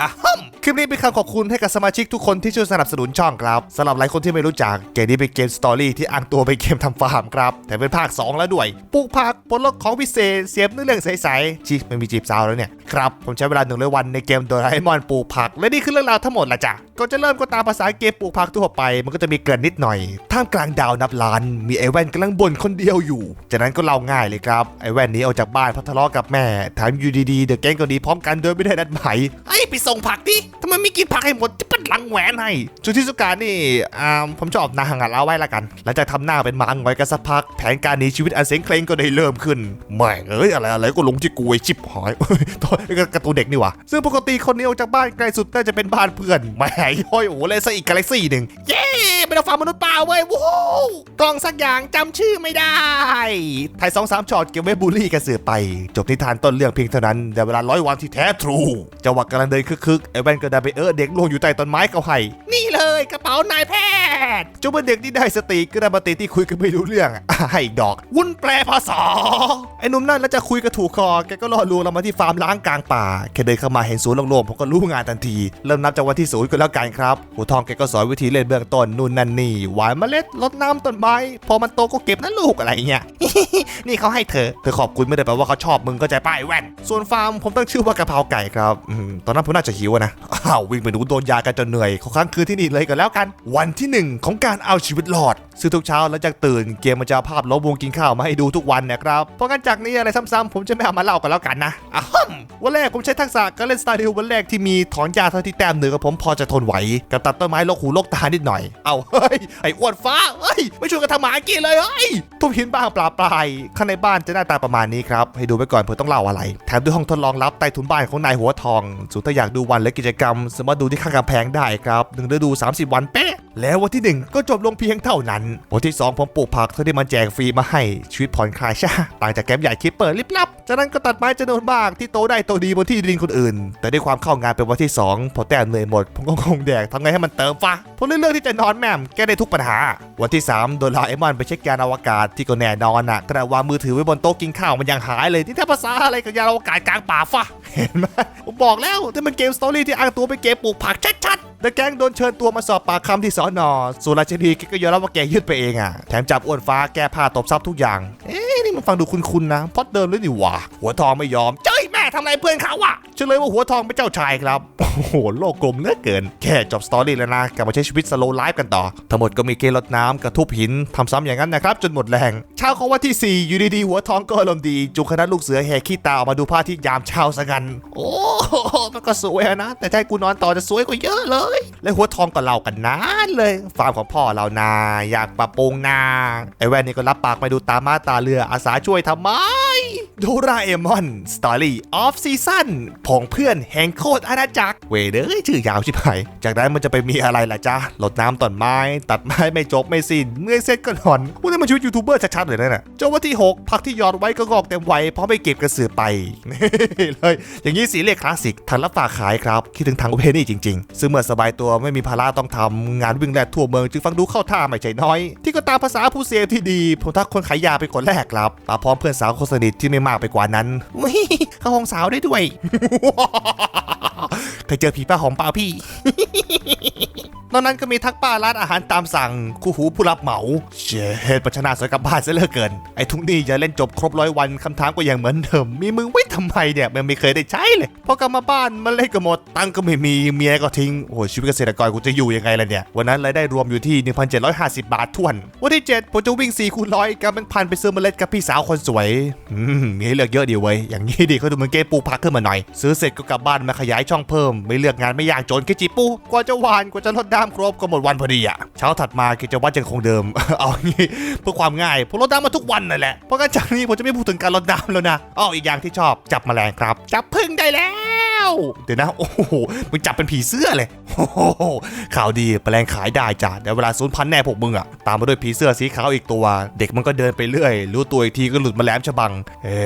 อะฮัม คลิปนี้เป็นคำขอบคุณให้กับสมาชิกทุกคนที่ช่วยสนับสนุนช่องครับสำหรับหลายคนที่ไม่รู้จักเกมนี้เป็นเกมสตอรี่ที่อ้างตัวเป็นเกมทำฟาร์มครับ แต่เป็นภาค 2 แล้วด้วยปลูกผักปลดล็อกของพิเศษ เสียบเนื้อเรื่องใสๆชีไม่มีจีบสาวแล้วเนี่ยครับผมใช้เวลาหนึ่งร้อยวันในเกมโดราเอมอนปลูกผัก และนี่คือเรื่องราวทั้งหมดละจ้ะก่อนจะเริ่มก็ตามภาษาเกมปลูกผักทั่วไป มันก็จะมีเกินนิดหน่อย ท่ามกลางดาวนับล้าน มีไอแว่นกำลังบ่นคนเดียวอยู่ จากนั้นก็เล่าง่ายเลยครับไอแว่นนี้ออกจากบ้านเพราะทะเลาะกับแม่แถมอยู่ดีๆเดอะแก๊งก็ดีพร้อมกันโดยไม่ได้นัดหมายไอ้ไปส่งผักดิทำไมไม่กินผักให้หมดจะเปัดหลังแหวนให้จุดที่สุการนี่อ่าผมชอบนางหันเอาไว้ละกัน หลังจากทำหน้าเป็นหมาหงอยกันสักพัก แผนการหนีชีวิตอันเสียงเคลงก็ได้เริ่มขึ้นแม่งเอ้ยอะไรอะไรก็ลงที่กูไอชิบหายโทษกร์ตูเด็กนี่วะซึ่งปกติคนนี้ออกจากบ้านไกลสุดน่าจะเป็นบ้านเพื่อนแหม่ย่อยโอ้เลยซะอีกกาแล็กซี่หนึ่งเย้ไม่ต้องฟังมนุษย์ป่าเว้ยว้าวกล้องสักอย่างจำชื่อไม่ได้ถ่ายสองสามช็อตเก็บไว้บูลลี่กันเสือไป จบนิทานต้นเรื่องเพียงเท่านั้นแต่เวลาร้อยวันที่แท้ทรูจังหวะกำลังเดินคึกๆไอแว่นกได้ไปเออเด็กลวงอยู่ใต้ต้นไม้เขาไห้นี่เลยกระเป๋านายแพทย์จนเมื่อเด็กที่ได้สติก็ได้มาติที่คุยกันไม่รู้เรื่องให้อีกดอก วุ้นแปลภาษาไอ้หนุ่มนั่นแล้วจะคุยกับถูกคอแกก็ล่อลวงเรามาที่ฟาร์มล้างกลางป่าแค่เดินเข้ามาเห็นศูนย์โล่งๆผมก็รู้งานทันที เริ่มนับจากวันที่ศูนย์ก็แล้วกันครับหัวทองแกก็สอนวิธีเล่นเบื้องต้นนู่นนั่นนี่หวานเมล็ดรดน้ำต้นไม้พอมันโตก็เก็บนะลูกอะไรเงี้ยนี่เขาให้เธอเธอขอบคุณไม่ได้แปลว่าเขาชอบมึงก็ใจป้ายแว่น ส่วนฟาร์มผมตั้งชื่อว่ากะเพราไก่ครับอตอนนั้นผมน่าจะหิวนะอ้าววิ่งไปดูโดนยากันจนเหนื่อยขอค้างคืนที่นี่เลยก็แล้วกัน วันที่หนึ่งของการเอาชีวิตรอด ซึ่งทุกเช้าหลังจากตื่นเกมมันจะเอาภาพล้อมวงกินข้าวมาให้ดูทุกวันนะครับ เพราะงั้นจากนี้อะไรซ้ำๆผมจะไม่เอามาเล่ากันแล้วกันนะอะฮึมวันแรกผมใช้ทักษะการเล่นสตาร์ดิววันแรกที่มีถอนหญ้าเท่าที่แต้มเหนือกับผมพอจะทนไหวกับตัดต้นไม้ลกหูลกตานิดหน่อย เอาเฮ้ยไอ้อ้วนฟ้าเฮ้ยไม่ช่วยกันทำหมากินเลยเฮ้ยทุบหินบ้างปลาปลายข้างในบ้านจะหน้าตาประมาณนี้ครับให้ดูไปก่อนเผื่อต้องเล่าอะไร แถมด้วยห้องทดลองลับใต้ถุนบ้านของนายหัวทองส่วนถ้าอยากดูวันและกิจกรรม สามารถดูที่ข้างกำแพงได้ครับหนึ่งฤดู30 วันเป๊ะ แล้ววันที่หนึ่งก็จบลงเพียงเท่านั้น วันที่สองผมปลูกผักเธอได้มันแจกฟรีมาให้ชีวิตผ่อนคลายช่าต่างจากแก๊มใหญ่คิปเปอร์ลิบลับ จากนั้นก็ตัดไม้จำนวนมากที่โตได้โตดีบนที่ดินคนอื่น แต่ด้วยความเข้างานเป็นวันที่สองพอแต้มเหนื่อยหมด ผมก็คงแดกทำไงให้มันเติมฟ้าผมเลยเลือกที่จะนอนแม่มแก้ได้ทุกปัญหา วันที่ 3 โดนลาเอมอนไปเช็คยานอวกาศที่ก็แน่นอนน่ะขณะวางมือถือไว้บนโต๊ะกินข้าวมันยังหายเลยนี่ถ้าภาษาอะไรกับยานอวกาศกลางป่าฟ้าเห็นไหมผมบอกแล้วที่มันเกมสตอรี่ที่อ้างตัวเป็นเกมปลูกผักชัดๆแต่แก๊งโดนเชิญตัวมาสอบปากคำที่สอนอส่วนราชนีก็ยอมรับว่าแกยืดไปเองอะแถมจับอ้วนฟ้าแก้ผ้าตบซับทุกอย่างเอ๊ นี่มันฟังดูคุ้นๆนะพอดเดิมเลยนี่หว่าหัวทองไม่ยอมเจ ทำอะไรเพื่อนเขาอะเฉลยว่าหัวทองเป็นเจ้าชายครับ โอ้โห โลกกลมเหลือเกิน แค่จบสตอรี่แล้วนะ กลับมาใช้ชีวิตสโลว์ไลฟ์กันต่อ ทั้งหมดก็มีเกมรดน้ำกระทุบหินทำซ้ำอย่างนั้นนะครับ จนหมดแรง เช้าของวันที่ 4 อยู่ดีๆหัวทองก็อารมณ์ดีจูงคณะลูกเสือแห่ขี้ตาออกมาดูพระอาที่ยามเช้าซะกัน โอ้มันก็สวยนะ แต่ให้กูนอนต่อจะสวยกว่าเยอะเลย และหัวทองก็เล่ากันนานเลย ฟาร์มของพ่อเรานา อยากปรับปรุงนาไอ้แว่นนี่ก็รับปากไปดูตามาตาเรืออาสาช่วยทำไม โดราเอมอน สตอรี่ออฟซีซั่นผองเพื่อนแห่งโคตรอาณาจักร เวเดอร์ชื่อยาวชิบหายจากนั้นมันจะไปมีอะไรล่ะจ๊ะลดน้ำต้นไม้ ตัดไม้ไม่จบไม่สิ้น เมื่อเสร็จก็นอนพูดให้มันชีวิตยูทูบเบอร์ชัดๆเลยนะน่ะจนวันที่ 6 พักที่หยอดไว้ก็งอกเต็มไวัยเพราะไม่เก็บกระสือไปนี่เลยอย่างนี้สีเลขคลาสสิกทันรับฝากขายครับ คิดถึงทางเวนี่จริงๆ ซึ่งเมื่อสบายตัวไม่มีภาระต้องทำงานวิ่งแลดทั่วเมืองจึงฟังดูเข้าท่าไม่ใช่น้อย ที่ก็ตามภาษาผู้เสพที่ดีผมทักคนขายยาเป็นคนแรกครับมาพร้อมเพื่อนสาวคนสนิทที่ไม่มากไปกว่านั้นเข้าห้องสาวได้ด้วยเคยเจอผีป้าหอมเปล่าพี่ นอกนั้นก็มีทักป้าร้านอาหารตามสั่งคู่หูผู้รับเหมาเชดปัชนาสวยกับบ้านซะเหลือเกิน ไอ้ทุกนี่จะเล่นจบครบร้อยวันคำถามก็ยังเหมือนเดิม มีมึงไว้ทำไมเนี่ยมันไม่เคยได้ใช้เลย พอกลับมาบ้านมันเล่นก็หมด ตังก็ไม่มีเมียก็ทิ้ง โอ้ชีวิตเกษตรกรกูจะอยู่ยังไงล่ะเนี่ย วันนั้นรายได้รวมอยู่ที่ 1,750 บาททวน วันที่ 7 ผมจะวิ่ง4คูณร้อยกับแบงค์พันไปซื้อเมล็ดกับพี่สาวคนสวยอืมมีให้เลือกเยอะดีเว้ยอย่างนี้ดีเขาดูเหมือนเกมปลูกผักขึ้นมาหน่อย ซื้อเสร็จก็กลับบ้านมาขยายช่องเพิ่ม ไม่เลือกงานไม่ยากจนแค่จีปูกว่าจะหวานกว่าจะลดน้ำครบก็หมดวันพอดีอะเช้าถัดมากิจวัตรยังคงเดิม เอางี้เพื่อความง่ายผมลดน้ำมาทุกวันนั่นแหละเพราะงั้นจากนี้ผมจะไม่พูดถึงการลดน้ำแล้วนะอ้ออีกอย่างที่ชอบจับแมลงครับ จับพึ่งได้แล้วเดี๋ยวนะโอ้โหมึงจับเป็นผีเสื้อเลยโอ้โหข่าวดีแปลงขายได้จ้ะแต่เวลาศูนย์พันแน่พวกมึงอะตามมาด้วยผีเสื้อสีขาวอีกตัว เด็กมันก็เดินไปเรื่อย รู้ตัวอีกทีก็หลุดมาแหลมฉบังเอ๊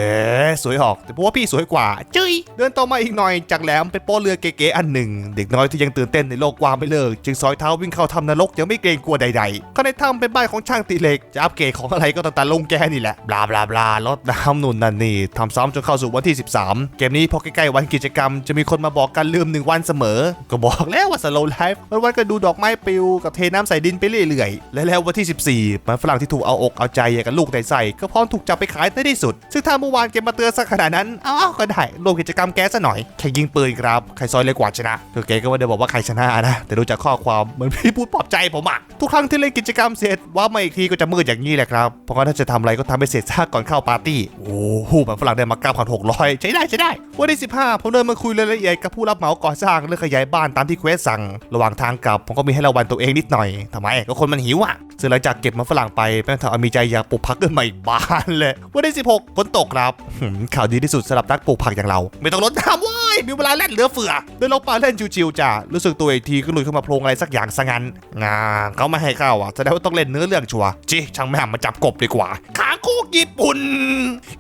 ะสวยออก แต่เพราะว่าพี่สวยกว่าจุ้ยเดินต่อมาอีกหน่อยจากแหลมเป็นโป๊เรือเก๋ๆอันหนึ่ง เด็กน้อยที่ยังตื่นเต้นในโลกกว้างไม่เลิกจึงซอยเท้าวิ่งเข้าถ้ำนรกยังไม่เกรงกลัวใดๆข้างในถ้ำเป็นบ้านของช่างตีเหล็ก จะอัปเกรดของอะไรก็ต่างๆลงแกนี่แหละ บลาบลาบลารถน้ำนุ่นนั่นนี่ทำซ้ำจนเข้าสู่วันที่ 13 เกมนี้พอใกล้ๆวันกิจกรรมจะมีคนมาบอกกันลืมหนึ่งวันเสมอ ก็บอกแล้วว่าสโลไลฟ์วันๆก็ดูดอกไม้ปลิวกับเทน้ำใส่ดินไปเรื่อยๆ และแล้ววันที่ 14มันฝรั่งที่ถูกเอาอกเอาใจอย่างกับลูกใใส่ก็พร้อมถูกจับไปขายในที่สุด ซึ่งถ้าเมื่อวานเกมมาเตือนสักขนาดนั้นอ้าวก็ได้ลงกิจกรรมแก๊สซะหน่อยแข่งยิงปืนครับใครซอยเลยกว่าชนะคือเกก็ไม่ได้บอกว่าใครชนะนะแต่ดูจากข้อความเหมือนพี่พูดปลอบใจผมอะทุกครั้งที่เล่นกิจกรรมเสร็จว่ามาอีกทีก็จะมืดอย่างนี้แหละครับเพราะว่าถ้าจะทำอะไรก็ทำให้เสร็จซะก่อนเข้าปาร์ตี้โอ้โหมันฝรั่งได้มา9,600ใช้ได้ใช้ได้วันที่15ผมเดินมาคุยรายละเอียดกับผู้รับเหมาก่อสร้างเรื่องขยายบ้านตามที่เควสสั่งระหว่างทางกลับผมก็มีให้รางวัลตัวเองนิดหน่อยทำไมก็คนมันหิวอะซึ่งหลังจากเก็บมันฝรั่งไปแม่งทำเอามีใจอยากปลูกผักขึ้นมาอีกบ้านเลยวันที่16ฝนตกครับข่าวดีที่สุดสำหรับนักปลูกผักอย่างเรา ไม่ต้องรดน้ำเว้ยมีเวลาเล่นเหลือเฟือเดินลงป่าเล่นชิวๆจ้ะรู้สึกตัวอีกทีก็หลุดเข้ามาโพรงอะไรสักอย่างซะงั้นงาเขาไม่ให้เข้าอะแสดงว่าต้องเล่นเนื้อเรื่องชัวจิช่างแม่มาจับกบดีกว่าขาโคกญี่ปุ่น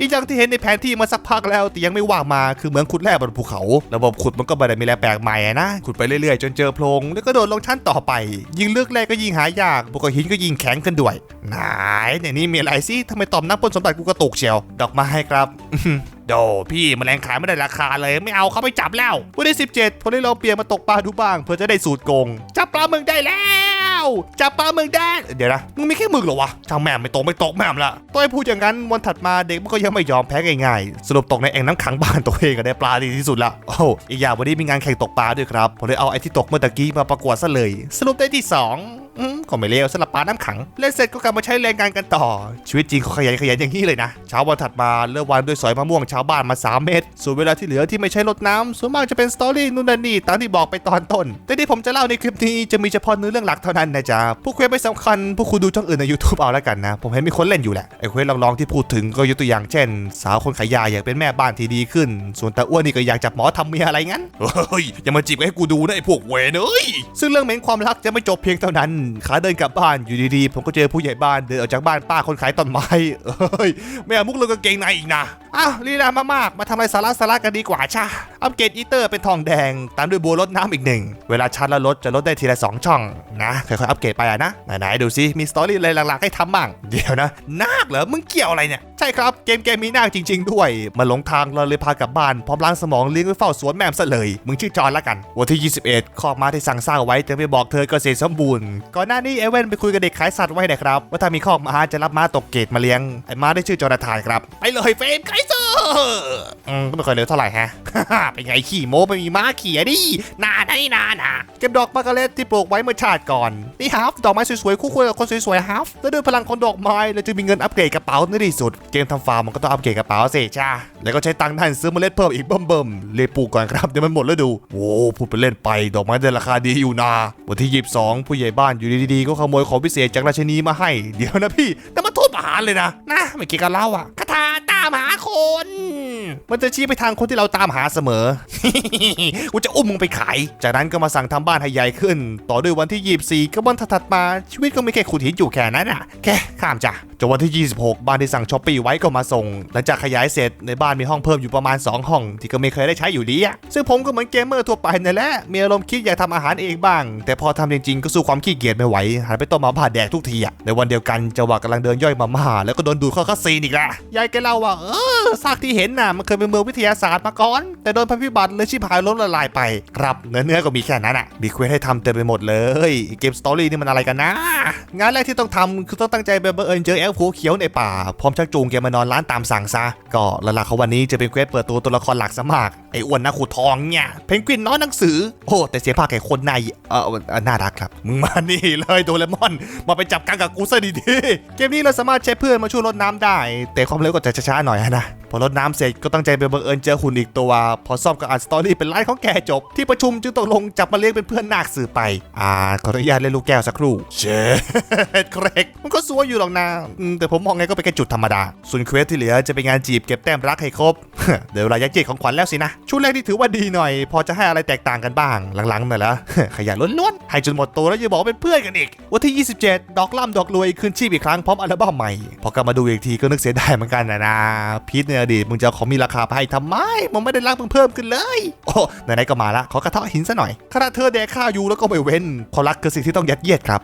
อีกอย่างที่เห็นในแผนที่มาสักพักแล้ว แต่ยังไม่ว่างมาคือเหมืองขุดแร่บนภูเขา ระบบขุดมันก็ไม่ได้มีอะไรแปลกใหม่นะ ขุดไปเรื่อยๆ จนเจอโพรงแล้วก็โดดลงชั้นต่อไป ยิ่งเลือกแร่ก็ยิ่งหายากพวกหินก็ยิ่งแข็งขึ้นด้วยไหนในนี้มีอะไรสิทำไมตอมน้ำปนสมบัติกูกระตุกเชียว ดอกไม้ครับ โดพี่แมลงขายไม่ได้ราคาเลยไม่เอาเขาไปจับแล้ว วันที่ 17ผมได้ลองเปลี่ยนมาตกปลาดูบ้าง เพื่อจะได้สูตรโกง จับปลาหมึกได้แล้วจับปลาหมึกได้ เดี๋ยวนะมึงมีแค่มึกเหรอวะช่างแม่มไม่ตกไม่ตกแม่มละต้อยพูดอย่างนั้นวันถัดมาเด็กมันก็ยังไม่ยอมแพ้ง่ายๆสรุปตกในแอ่งน้ำขังบ้านตัวเองก็ได้ปลาดีที่สุดละโอ้อีกอย่างวันนี้มีงานแข่งตกปลาด้วยครับผมเลยเอาไอ้ที่ตกเมื่อตะกี้มาประกวดซะเลย สรุปได้ที่สอง ก็ไม่เลวสำหรับปลาน้ำขัง เล่นเสร็จก็กลับมาใช้แรงงานกันต่อ ชีวิตจริงเขาขยันขยันอย่างนี้เลยนะ เช้าวันถัดมาเริ่มวันด้วยสอยมะม่วงชาวบ้านมา 3 เม็ด ส่วนเวลาที่เหลือที่ไม่ใช้รดน้ำส่วนมากจะเป็นสตอรี่นู่นนี่ตามที่บอกไปตอนต้น แต่ที่ผมจะเล่าในคลิปนี้จะมีเฉพาะเนื้อเรื่องหลักเท่านั้นนะจ๊ะผู้เควสไม่สำคัญผู้คุณดูช่องอื่นใน YouTube เอาแล้วกันนะ ผมเห็นมีคนเล่นอยู่แหละ ไอ้เควสลองๆที่พูดถึงก็ยกตัวอย่างเช่น สาวคนขายยาอยากเป็นแม่บ้านที่ดีขึ้น ส่วนตาอ้วนนี่ก็อยากจับหมอทำเมียอะไรงั้นเฮ้ยอย่ามาจีบให้กูดูนะไอ้พวกเวนเอ้ยซึ่งเรื่องเหม็นความรักจะไม่จบเพียงเท่านั้นขาเดินกลับบ้านอยู่ดีๆ ผมก็เจอผู้ใหญ่บ้านเดินออกจากบ้านป้าคนขายต้นไม้เอ้ยไม่เอามุกเลยกางเกงในอีกนะ อ้าวลีลามากๆ มาทำอะไรสาระสาระกันดีกว่าช่าอัปเกรดอีเตอร์เป็นทองแดง ตามด้วยบัวลดน้ำอีกหนึ่ง เวลาชาร์จแล้วลดจะลดได้ทีละสองช่องนะค่อยๆอัปเกรดไปอะนะ ไหนๆดูซิมีสตอรี่อะไรหลักๆให้ทำบ้าง เดี๋ยวนะ นาคเหรอ มึงเกี่ยวอะไรเนี่ย ใช่ครับเกมเกมมีนาคจริง ๆ ด้วย มาหลงทางเราเลยพากลับบ้านพร้อมล้างสมองเลี้ยงไว้เฝ้าสวนแม่มซะเลย มึงชื่อจอนละกัน วันที่ 21 ข้อมาที่สั่งสร้างไว้จะไปบอกเธอก็เกษตรสมบูรณ์ ก่อนหน้านี้เอเว่นไปคุยกับเด็กขายสัตว์ไว้นะครับว่าถ้ามีข้อมาจะรับม้าตกเกตมาเลี้ยงไอ้ม้าได้ชื่อจอนาธานครับไปเลยเฟมไกเซอร์อืมก็ไม่ค่อยเร็วเท่าไหร่ฮะ เป็นไงขี่โม้ไม่มีม้าขี่อะดินาได้นานาเก็บดอกมะกะเล็ดที่ปลูกไว้เมื่อชาติก่อน นี่ฮาฟดอกไม้สวยๆคู่ควรกับคนสวยๆฮาฟแล้วด้วยพลังของดอกไม้เราจะมีเงินอัปเกรดกระเป๋าในที่สุด เกมทำฟาร์มมันก็ต้องอัปเกรดกระเป๋าสิจ้าแล้วก็ใช้ตังค์ท่านซื้อเมล็ดเพิ่มอีกเบิ่มๆเลยปลูกก่อนครับเดี๋ยวมันหมดแล้วดูโว้พูดไปเล่นไปดอกไม้ได้ราคาดีอยู่นาวันที่ 22 ผู้ใหญ่บ้านอยู่ดีๆก็ขโมยของพิเศษจากราชินีมาให้ เดี๋ยวนะพี่แต่มันโทษประหารเลยนะนะไม่เกี่ยวกับเราอะคาถา คน มันจะชี้ไปทางคนที่เราตามหาเสมอ กูจะอุ้มมึงไปขาย จากนั้นก็มาสั่งทำบ้านให้ใหญ่ขึ้น ต่อด้วยวันที่ 24 ก็วันถัดมาชีวิตก็ไม่แค่ขุดหินอยู่แค่นั้นอะ แค่ข้ามจ้ะ จนวันที่ 26 บ้านที่สั่งช้อปปี้ไว้ก็มาส่ง หลังจากขยายเสร็จในบ้านมีห้องเพิ่มอยู่ประมาณ 2 ห้อง ที่ก็ไม่เคยได้ใช้อยู่ดีอะซึ่งผมก็เหมือนเกมเมอร์ทั่วไปนั่นแหละมีอารมณ์คิดอยากทำอาหารเองบ้าง แต่พอทำจริงๆก็สู้ความขี้เกียจไม่ไหวหันไปต้มมาผ่าแดกทุกทีอะในวันเดียวกันจังหวะกำลังเดินย่อยมาม่าแล้วก็โดนดูดเข้าคาซีนอีกละยายแกเล่าว่าเออซากที่เห็นน่ะมันเคยเป็นเมืองวิทยาศาสตร์มาก่อน แต่โดนภัยพิบัติเลยชิบหายล้มละลายไปครับเนื้อเนื้อก็มีแค่นั้นอะมีเควสให้ทำเต็มไปหมดเลยเกมสตอรี่นี่มันอะไรกันนะงานแรกที่ต้องทำคือต้องตั้งใจไปบังเอิญเจอแอลฟูเขียวในป่า พร้อมชักจูงแกมานอนร้านตามสั่งซะ ก็หลักๆเขาวันนี้จะเป็นเควสเปิดตัวตัวละครหลักซะมากไอ้อ้วนนักขุดทองเนี่ย เพนกวินน้อยหนังสือ โอ้ แต่เสียภาคแก่คนในเออเอ่อน่ารักครับ มึงมานี่เลยโดเรมอน มาไปจับกันกับกูซะดีๆ เกมนี้เราสามารถใช้เพื่อนมาช่วยลดน้ำได้ แต่ความเร็วก็จะช้าๆหน่อยนะ พอรดน้ำเสร็จก็ตั้งใจไปบังเอิญเจอหุ่นอีกตัว พอซ่อมก็อ่านสตอรี่เป็นไลฟ์ของแกจบ ที่ประชุมจึงตกลงจับมาเลี้ยงเป็นเพื่อนนาคสื่อไป อ่าขออนุญาตเล่นลูกแก้วสักครู่ เชดเครกมันก็สวยอยู่หรอกนะแต่ผมมองไงก็เป็นแค่จุดธรรมดา ส่วนเควสที่เหลือจะเป็นงานจีบเก็บแต้มรักให้ครบ เดี๋ยวเวลายักเยียดของขวัญแล้วสินะ ชุดแรกที่ถือว่าดีหน่อย พอจะให้อะไรแตกต่างกันบ้าง หลังๆหน่อยละขยันล้วนๆ ให้จนหมดตัวแล้วยังบอกเป็นเพื่อนกันอีก วันที่ 27 ดอกล่ำดอกรวยคืนชีพอีกครั้งพร้อมอัลบั้มใหม่ พอกลับมาดูอีกทีก็นึกเสียดายเหมือนกันนะนะพีทในอดีตมึงจะของมีราคาไปให้ทำไมมึงไม่ได้รักมึงเพิ่มขึ้นเลย โอ้ไหนๆก็มาละขอกระเทาะหินซะหน่อยขณะเธอแดกข้าวอยู่แล้วก็ไม่เว้นเพราะรักคือสิ่งที่ต้องยัดเยียดครับ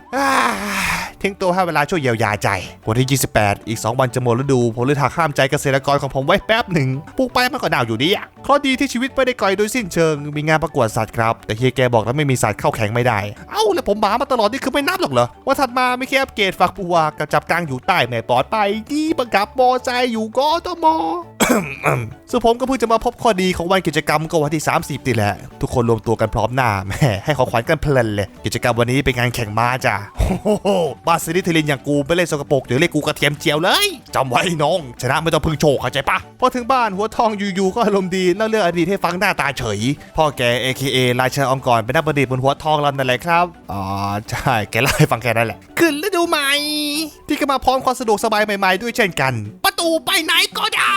ทิ้งตัวให้เวลาช่วยเยียวยาใจ วันที่ 28 อีก 2 วันจะหมดฤดูผมเลยหักข้ามใจเกษตรกรของผมไว้แป๊บหนึ่งปลูกไปมันก็หนาวอยู่ดีอะข้อดีที่ชีวิตไม่ได้ไก่อยโดยสิ้นเชิง มีงานประกวดสัตว์ครับ แต่เฮียแกบอกแล้วไม่มีสัตว์เข้าแข่งไม่ได้ เอ้าแล้วผมหมามาตลอดนี่คือไม่นับหรอกเหรอวันถัดมาไม่แค่อัปเกรดฝักบัวกับจับกลางอยู่ใต้แม่ปอดไปดีบังคับมอใจอยู่ก็ตมอ ซึ่งผมก็เพิ่งจะมาพบข้อดีของวันกิจกรรมก็วันที่ 30นี่แหละ ทุกคนรวมตัวกันพร้อมหน้าแม่ให้ของขวัญกันเพลินเลย กิจกรรมวันนี้เป็นงานแข่งม้าจ้ะโอ้โหบ้านซิลิเทลินอย่างกูไปเล่นสกปรกเดี๋ยวเรียกกูกระเทียมเจียวเลยจำไว้น้อง ชนะไม่ต้องพึ่งโชคเข้าใจปะพอถึงบ้านหัวทองอยู่ๆก็อารมณ์ดีเล่าเรื่องอดีตให้ฟังหน้าตาเฉย พ่อแก AKA ราชาองค์กรเป็นนักประดิษฐ์บนหัวทองเรานั่นแหละครับอ๋อใช่แกเล่าให้ฟังแค่นั้นแหละขึ้นฤดูใหม่ที่ก็มาพร้อมความสะดวกสบายใหม่ๆด้วยเช่นกัน ประตูไปไหนก็ได้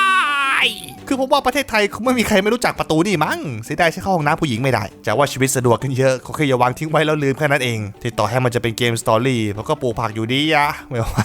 Ai! คือผมว่าประเทศไทยคงไม่มีใครไม่รู้จักประตูนี่มั้งเสียดายใช้เข้าห้องน้ำผู้หญิงไม่ได้จะว่าชีวิตสะดวกขึ้นเยอะเขาแค่อย่าวางทิ้งไว้แล้วลืมแค่นั้นเองที่ต่อให้มันจะเป็นเกมสตอรี่เพราะก็ปลูกผักอยู่ดีอะไม่ไหว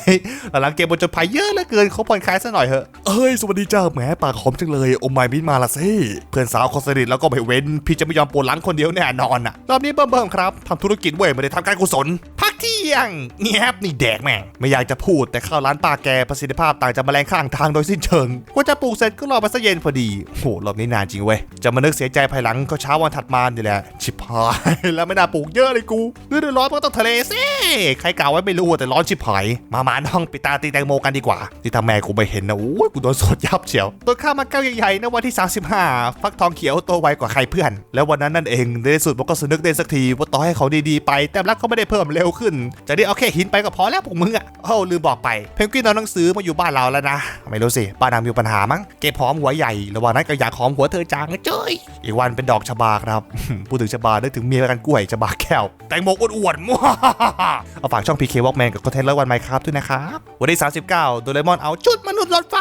หลังเกมบนจนภัยเยอะเหลือเกินเขาผ่อนคลายซะหน่อยเหอะเอ้ยสวัสดีจ้าแหมปากหอมจังเลยโอมายมินมาละสิเพื่อนสาวคนสนิทแล้วก็ไม่เว้นพี่จะไม่ยอมปวดหลังคนเดียวแน่นอนอะรอบนี้เบิ่มๆครับทำธุรกิจเว้ยไม่ได้ทำการกุศลพักเที่ยงเงียบนี่แดกแม่งไม่อยากจะพูดแต่ข้าร้านป้าแกประสิทธิภาพต่างจากแมลงข้างทางโดยสิ้นเชิงกว่าจะปลูกเสร็จก็รอมาซะเย็นพอดีโหรอบนี้นานจริงเว้ย จะมานึกเสียใจภายหลังก็เช้าวันถัดมานี่แหละ ชิบหาย แล้วไม่น่าปลูกเยอะเลยกูฤดูร้อนมันก็ต้องทะเลสิใครกล่าวไว้ไม่รู้แต่ร้อนชิบหาย มามาน้องไปตาตีแตงโมกันดีกว่า ที่ทำแม่กูไม่เห็นนะโอ้ยกูโดนสดยับเฉียวตัวข้ามาแก้วใหญ่ๆนะวันที่ 35 ฟักทองเขียวโตไวกว่าใครเพื่อน แล้ววันนั้นนั่นเองในที่สุดผมก็สนึกได้สักทีว่าต่อให้เขาดีๆไป แต่รักเขาไม่ได้เพิ่มเร็วขึ้น จะได้เอาแค่หินไปก็พอแล้วพวกมึงอะเอ้ลืมบอกไปเพนกวินเอาหนังสือมาอยู่บ้านเราแล้วนะ ไม่รู้สิบ้านนางมีปัญหามั้งเก็บหอมหัวใหญ่ระหว่างนั้นก็อยากหอมหัวเธอจางนะเจ้ยอีกวันเป็นดอกชบาครับ พูดถึงชบานึกถึงเมียกันกล้วยชบาแก้วแตงโมอ้วนๆมั่วเอาฝากช่อง PK Walkman กับคอนเทนต์ละวันไมค์ครับด้วยนะครับวันที่ 39 โดเรมอนเอาชุดมนุษย์รถไฟ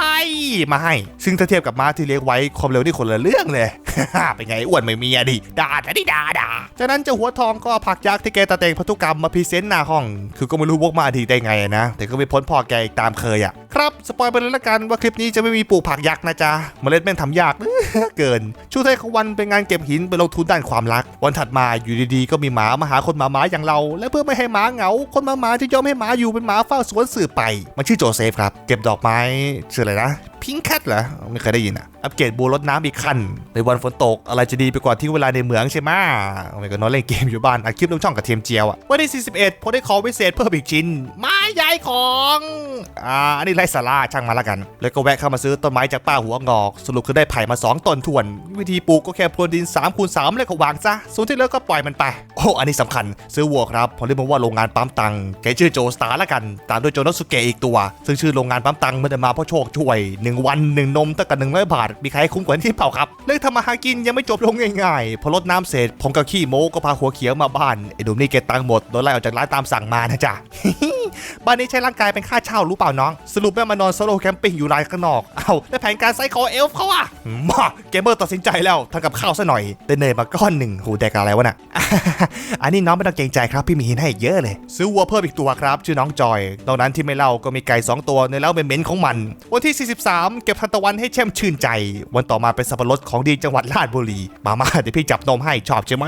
มาให้ ซึ่งถ้าเทียบกับม้าที่เลี้ยงไว้ความเร็วนี่คนละเรื่องเลย เป็นไงอ้วนไม่มีอะดิด่าแต่ดิด่าด่าจากนั้นเจ้าหัวทองก็ผักยักษ์ที่แกตะเตงพันธุกรรมมาพรีเซนต์หน้าห้อง คือก็ไม่รู้วกมาอดีตได้ไงนะ แต่ก็ไม่พ้นพ่อแกอีกตามเคยอะ ครับ สปอยไปเลยละกันว่าคลิปนี้จะไม่มีปลูกผักยักษ์นะจ๊ะเมล็ดแม่งทำยากเกิน ช่วงท้ายของวันเป็นงานเก็บหินไปลงทุนด้านความรัก วันถัดมาอยู่ดีๆก็มีหมามาหาคนหมาหมาอย่างเรา และเพื่อไม่ให้หมาเหงา คนหมาหมาจะยอมให้หมาอยู่เป็นหมาเฝ้าสวนสื่อไป มันชื่อโจเซฟครับ เก็บดอกไม้ชื่ออะไรนะ พิงแคทเหรอไม่เคยได้ยินอะ อัปเกรดบัวรดน้ำอีกขั้นในวันฝนตก อะไรจะดีไปกว่าที่เวลาในเหมืองใช่ไหมไม่ก็นอนเล่นเกมอยู่บ้านอัดคลิปลงช่องกับเทียมเจียวอะวันที่41ผมได้ของพิเศษเพิ่มอีกชิ้นไม้ใหญ่ของอ่าอันนี้ไรสาระช่างมาละกัน แล้วก็แวะเข้ามาซื้อต้นไม้จากป้าหัวงอก สรุปคือได้ไผ่มา 2ต้นถ่วน วิธีปลูกก็แค่พรวนดิน3คูณ3แล้วก็วางซะส่วนที่เหลือก็ปล่อยมันไปโอ้อันนี้สำคัญซื้อวัวครับผมเรียกมันว่าโรงงานปั๊มตังแกชื่อโจสตาร์ละกัน ตามด้วยโจนสุเกะอีกตัว ซึ่งชื่อโรงงานปั๊มตังม่ได้มาเพราะโชคช่วย1วัน 1 นมตั้งกันหนึ่งร้อยบาท มีใครคุ้มกว่านี้เปล่าครับ เรื่องทำมาหากินยังไม่จบลงง่ายๆ พอรดน้ำเสร็จผมกับขี้โมก็พาหัวเขียวมาบ้านไอ้ดุมนี่เก็บตังค์หมดโดนไล่ออกจากร้านตามสั่งมานะจ๊ะบ้านนี้ใช้ร่างกายเป็นค่าเช่ารู้เปล่าน้อง สรุปแม่มานอนโซโล่แคมปิ้งอยู่ลานข้างนอก เอ้าแล้วแผนการไซคอเอลฟ์เขาอะมาเกมเมอร์ตัดสินใจแล้วทำกับข้าวซะหน่อยได้เนยมาก้อนหนึ่งหูแดกอะไรวะน่ะอันนี้น้องไม่ต้องเกรงใจครับพี่มีหินให้เยอะเลย ซื้อวัวเพิ่มอีกตัวครับ ชื่อน้องจอยนอกนั้นที่ไม่เล่าก็มีไก่2ตัวในแล้วเป็นเม้นของมัน วันที่ 43เก็บทันตะวันให้แช่มชื่นใจ วันต่อมาเป็นสับปะรดของดีจังหวัดราชบุรี มามาเดี๋ยวพี่จับนมให้ชอบใช่ไหม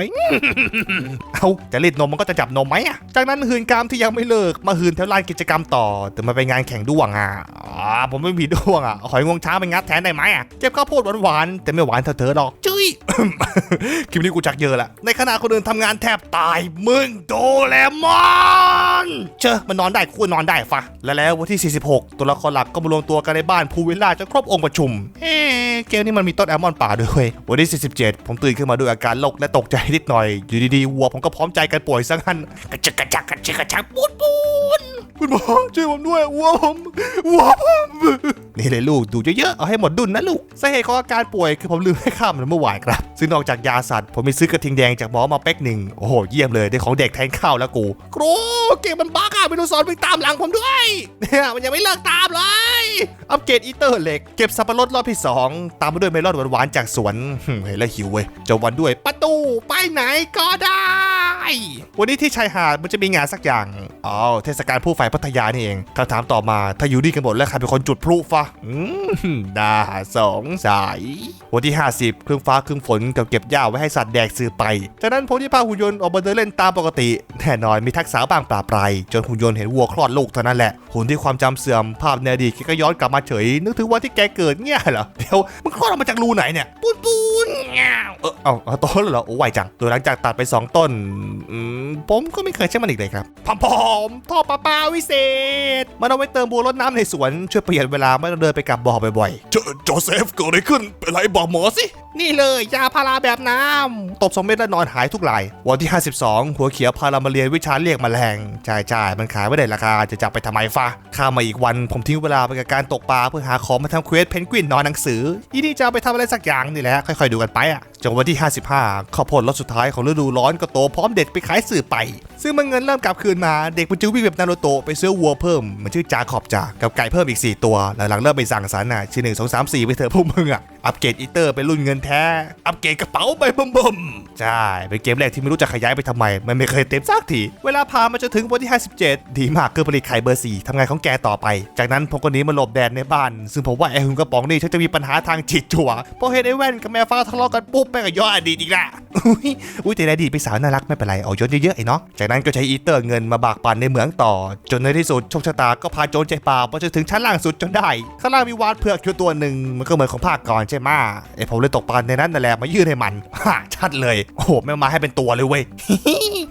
เอาจะรีดนมมันก็จะจับนมไหมอะจากนั้นหืนกามที่ยังไม่เลิก มาหืนแถวลานกิจกรรมต่อ แต่มาไปงานแข่งด้วงอะอ๋อผมไม่มีด้วงอะหอยงวงช้างไปงัดแทนได้ไหมอะเก็บข้าวโพดหวานๆแต่ไม่หวานเท่าเธอหรอกจื คลิปนี้กูจักเยอะละ ในขณะคนอื่นทำงานแทบตาย มึงโดเรมอนเชอะมันนอนได้กูนอนได้ฟะ และแล้ววันที่ 46 ตัวละครหลักก็มารวมตัวกันในบ้านพูลวิลล่าจนครบองค์ประชุมเอ๊เกมนี้มันมีต้นแอลมอนป่าด้วยเว้ยวันที่ 47 ผมตื่นขึ้นมาด้วยอาการโรคและตกใจนิดหน่อย อยู่ดีๆวัวผมก็พร้อมใจกันป่วยซะงั้นกระจักกระจักกระจักกระจักปูนปูน คุณหมอช่วยผมด้วยวัวผมวัวผมนี่เลยลูกดูเยอะๆเอาให้หมดดุนนะลูกสาเหตุของอาการป่วยคือผมลืมให้ข้ามมันเมื่อวานครับ ซึ่งนอกจากยาสัตว์ผมไปซื้อกระทิงแดงจากหมอมาเป๊กหนึ่งโอ้โหเยี่ยมเลยได้ของเด็กแทนข้าวแล้วกูครูเก่งมันบ้าค่ะไปดูสอนไปตามหลังผมด้วยเนี่ยมันยังไม่เลิกตามเลยอัปเกรดอีเตอร์เหล็กเก็บสับปะรดรอบที่ 2 ตามมาด้วยเมลอนหวานๆจากสวนเห็นแล้วหิวเว้ยจะวันด้วยประตูไปไหนก็ได้ วันนี้ที่ชายหาดมันจะมีงานสักอย่างอ๋อเทศกาลผู้ไฟพัทยานี่เองคำถามต่อมาถ้าอยู่ดีกันหมดแล้วใครเป็นคนจุดพลุฟะอืมน่าสงสัยวันที่ 50 ครึ่งฟ้าครึ่งฝนกับเก็บหญ้าไว้ให้สัตว์แดกซื้อไป จากนั้นผมที่พาหุ่นยนต์ออกมาเดินเล่นตามปกติ แน่นอนมีทักษะบางปราปรายจนหุ่นยนต์เห็นวัวคลอดลูกเท่านั้นแหละ หุ่นที่ความจำเสื่อมภาพในอดีตก็ย้อนกลับมาเฉย นึกถึงวันที่แกเกิดเนี่ยเหรอ เดี๋ยวมันคลอดออกมาจากรูไหนเนี่ย ปูนปูนเงี้ยวเออเอาต้นแล้วเหรอ โอ้ไวจัง โดยหลังจากตัดไป 2 ต้นผมก็ไม่เคยใช้มันอีกเลยครับพอมๆท่อประปาวิเศษ มันเอาไว้เติมบัวรดน้ำในสวน ช่วยประหยัดเวลาไม่ต้องเดินไปกลับบ่อบ่อยๆโจเซฟเกิดอะไรขึ้นเป็นไรบอกหมอสิ นี่เลยยาพาราแบบน้ำตบสองเม็ดแล้วนอนหายทุกราย วันที่ 52 หัวเขียวพารามาเรียนวิชาเรียกแมลงใช่ใช่มันขายไม่ได้ราคาจะจับไปทำไมฟะข้ามมาอีกวันผมทิ้งเวลาไปกับการตกปลาเพื่อหาของมาทำเควสเพนกวินนอนหนังสือยี่นี่จะเอาไปทำอะไรสักอย่างนี่แหละค่อยๆดูกันไปอะจนวันที่ 55ข้าวโพดรสสุดท้ายของฤดูร้อนก็โตพร้อมเด็ดไปขายสื่อไป ซึ่งเมื่อเงินเริ่มกลับคืนมาเด็กมันจึงวิ่งแบบนารูโตะไปซื้อวัวเพิ่มมันชื่อจาขอบจากับไก่เพิ่มอีก 4 ตัวหลังๆเริ่มไปสั่งสรรค์อะชื่อหนึ่งสองสามสี่ไปเถอะพวกมึงอะอัปเกรดอีเตอร์เป็นรุ่นเงินแท้ อัปเกรดกระเป๋าไปบ่มๆใช่เป็นเกมแรกที่ไม่รู้จะขยายไปทำไม มันไม่เคยเต็มสักทีเวลาผ่ามาจนถึงวันที่ 57 ดีมากเกินผลิตไข่เบอร์สี่ทำงานของแกต่อไป จากนั้นผมก็หนีมาหลบแดนในบ้าน ซึ่งผมว่าไอ้หุ่นกระป๋องนี่ชักจะมีปัญหาทางจิตจั่วพอเห็นไอ้แว่นกับแม่ฟ้าทะเลาะกันปุ๊บแม่ก็ย้อนอดีตอีกละอุ้ยอุ้ยแต่อดีตเป็นสาวน่ารักไม่เป็นไรเอายศเยอะๆไอ้เนาะจากนั้นก็ใช้อีเตอร์เงินมาบากปันในเหมืองต่อจนในที่สุดโชคชะตาก็พาโจรใจป่าไปจนถึงชั้นล่างสุดจนได้ข้างล่างมีวานเผือกอยู่ตัวหนึ่งมันก็เหมือนของภาคก่อนใช่ไหมไอ้ผมเลยตกปลาในนั้นนั่นแหละมายื่นให้มันฮ่าชัดเลยโอ้โหแม่มาให้เป็นตัวเลยเว้ย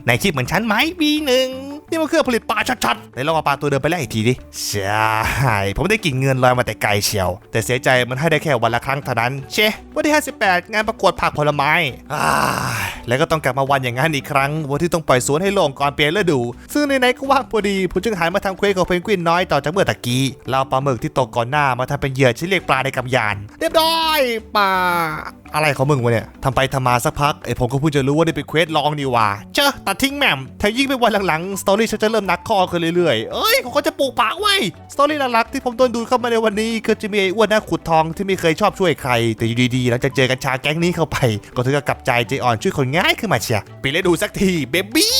ในคลิปเหมือนฉันไหมบีหนึ่ง นี่มันเครื่องผลิตปลาชัดๆไหนลองเอาปลาตัวเดิมไปแลกอีกทีดิใช่ผมได้กลิ่นเงินลอยมาแต่ไกลเชียว แต่เสียใจมันให้ได้แค่วันละครั้งเท่านั้น เชวันที่ 58 งานประกวดผักผลไม้อ่าแล้วก็ต้องกลับมาวันอย่างนั้นอีกครั้ง วันที่ต้องปล่อยสวนให้โล่งก่อนเปลี่ยนฤดู ซึ่งในไหนก็ว่างพอดี ผมจึงหันมาทำเควสของเพนกวินน้อยต่อจากเมื่อตะกี้เราปลาหมึกที่ตกก่อนหน้ามาทำเป็นเหยื่อที่เรียกปลาในกำยาน เรียบร้อยปลาอะไรของมึงวะเนี่ยทำไปทำมาสักพักไอผมก็เพิ่งจะรู้ว่านี่เป็นเควสลองนี่หว่า เจอตัดทิ้งแหม่มถ้ายิ่งไปวันหลังๆสตรี่ฉันจะเริ่มนักคอขึ้นเรื่อยๆ เอ้ยเขาก็จะปลูกผักไว้สตอรี่หลักๆที่ผมโดนดูเข้ามาในวันนี้คือจะมีไอ้อ้วนหน้าขุดทองที่ไม่เคยชอบช่วยใคร แต่อยู่ดีๆหลังจากเจอกัญชาแก๊งนี้เข้าไป ก็ถึงกับกลับใจใจอ่อนช่วยคนง่ายขึ้นมาเชียไปเล่นดูสักทีเบบี้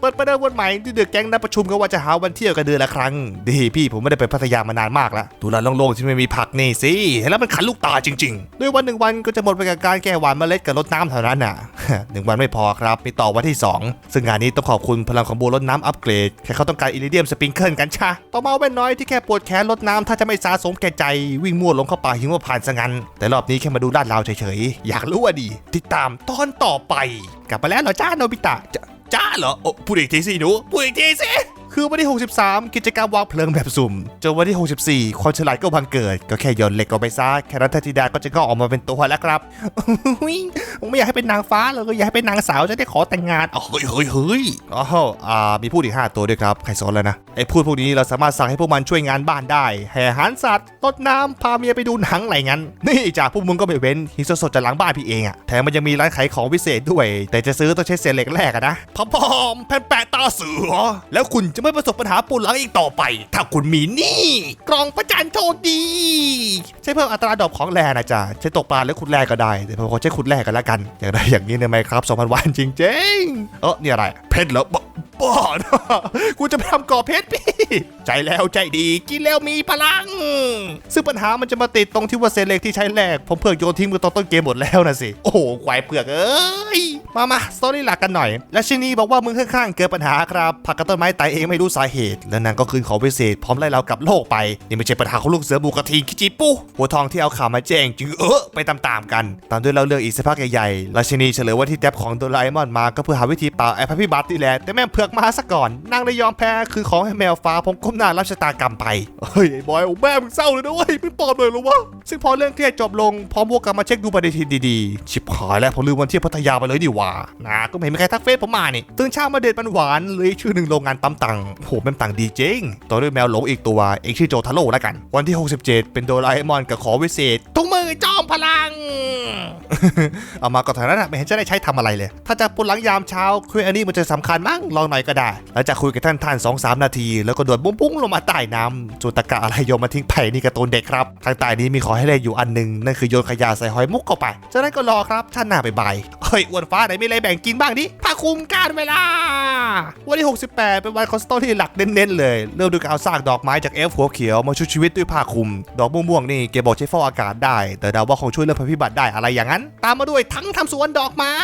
เปิดประเดิมวันใหม่ที่เดือแก๊งนัดประชุมกันว่าจะหาวันเที่ยวกันเดือนละครั้ง ดีพี่ผมไม่ได้ไปพัทยามานานมากแล้วดูแลโล่งๆที่ไม่มีผักนี่สิเห็นแล้วมันขันลูกตาจริงๆด้วยวันหนึ่งวันก็จะหมดไปกับการแก้หวานเมล็ดกับรดน้ำเท่านั้นน่ะ หนึ่งวันไม่พอครับ มีต่อวันที่ 2 ซึ่งงานนี้ต้องขอบคุณพลังของบัวรดน้ำอัปเกรด แค่เขาต้องการอิริเดียมสปริงเกิลกันชะต่อมาแว่นน้อยที่แค่ปวดแขนรดน้ำถ้าจะไม่สาสมแก่ใจวิ่งมั่วลงเข้าป่าหิมะผ่านซะงั้น แต่รอบนี้แค่มาดูลาดราวเฉยๆ อยากรู้ว่าดี ติดตามตอนต่อไป กลับมาแล้วเหรอจ้าโนบิตะจะจ้าเหรอโอ้พูดอีกทีสิหนูพูดอีกทีสิ คือวันที่ 63 กิจกรรมวางเพลิงแบบสุ่มจนวันที่ 64 ความฉลาดก็บังเกิด ก็แค่โยนเหล็กออกไปซะแค่นั้นทันธิดาก็จะงอกออกมาเป็นตัวแล้วครับอุ๊ยผมไม่อยากให้เป็นนางฟ้าเลยอยากให้เป็นนางสาวจะได้ขอแต่งงานเฮ้ยเฮ้ยเฮ้ยอ๋ออ่ามีพูดอีก 5 ตัวด้วยครับใครสอนแล้วนะไอ้พูดพวกนี้เราสามารถสั่งให้พวกมันช่วยงานบ้านได้แห่หารสัตว์รดน้ำพาเมียไปดูหนังอะไรงั้น นี่จากพวกมึงก็ไม่เว้นหินสดๆจากหลังบ้านพี่เองอะแถมมันยังมีร้านขายของพิเศษด้วย แต่จะซื้อต้องใช้เศษเหล็กแรกอะนะพอมแผ่นแปะตาเสือแล้วคุณจะไม่ประสบปัญหาปวดหลังอีกต่อไป ถ้าคุณมีนี่กล่องประจันโชคดี ใช้เพิ่มอัตราดอกของแร่นะจ๊ะใช้ตกปลาแล้วขุดแร่ก็ได้แต่ผมขอใช้ขุดแร่กันละกัน อย่างไรอย่างนี้ในไหมครับ2,000วันจริงๆเออนี่อะไร เพชรเหรอบ้าบ้านะกูจะไปทำก่อเพชรพี่ ใจแล้วใจดีกินแล้วมีพลัง ซึ่งปัญหามันจะมาติดตรงที่ว่าเศษเหล็กที่ใช้แลกผมเผือกโยนทิ้งไปตอนต้นเกมหมดแล้วนะสิ โอ้โหควายเผือกเอ้ย มามาสตอรี่หลักกันหน่อย และชินีบอกว่ามึงข้างๆเกิดปัญหาครับ ผักกับต้นไม้ตายเองไม่รู้สาเหตุ แล้วนางก็คืนของพิเศษพร้อมไล่เรากลับโลกไป นี่ไม่ใช่ปัญหาของลูกเสือบูกระทิงคิจิปูหัวทองที่เอาข่าวมาแจ้งจึงเออไปตามๆกัน ตามด้วยเราเรื่องอีกสักพักใหญ่ๆราชินีเฉลยว่าที่แท็บของโดราเอมอนมาก็เพื่อหาวิธีเป่าไอ้พระพิบัตินี่แหละแต่แม่เผือกมาซะก่อนนางเลยยอมแพ้คือของให้แมวฟ้าผมก้มหน้ารับชะตากรรมไปเฮ้ยไอ้บอยโอ้แม่มึงเศร้าเลยนะเว้ยไม่ปลอบเลยหรอวะซึ่งพอเรื่องเครียดจบลงพร้อมพวกกลับมาเช็คดูปฏิทินดีๆชิบหายแล้วผมลืมวันที่พัทยาไปเลยดีว่านะก็ไม่เห็นมีใครทักเฟซผมมานี่ตื่นเช้ามาเด็ดมันหวานเลยชื่อหนึ่งโรงงานปั๊มตังโหแม่มตังดีจริงต่อด้วยแมวหลงอีกตัวเอกชื่อโจทาโร่แล้วกัน วันที่ 67 เป็นโดราเอมอนกับขอวิเศษทุกมือจอมพลัง เอามาก่อนเถอะนะไม่เห็นจะได้ใช้ทำอะไรเลย ถ้าจะปวดหลังยามเช้าคุยอันนี้มันจะสำคัญมั้งลองหน่อยก็ได้แล้วจะคุยกับท่านท่านสองสามนาที แล้วก็โดดบุ้งปุ้งลงมาใต้น้ำส่วนตะกะอะไรโยนมาทิ้งไปนี่กระตูนเด็กครับทางใต้นี้มีขอให้เล่นอยู่อันหนึ่งนั่นคือโยนขยะใส่หอยมุกเข้าไปจากนั้นก็รอครับท่านหน้าไปบายเฮ้ยอ้วนฟ้าไหนมีอะไรแบ่งกินบ้างดิผ้าคุมการเวลา วันที่ 68 เป็นวันคอนสตอรี่หลักเน้นๆเลย เริ่มด้วยการเอาซากดอกไม้จากเอฟหัวเขียวมาช่วยชีวิตด้วยผ้าคลุม ดอกม่วงๆนี่เกบอกใช้ฟอกอากาศได้ แต่ดาว่าคงช่วยเรื่องภัยพิบัติได้อะไรอย่างนั้น ตามมาด้วยทั้งทำสวนดอกไม้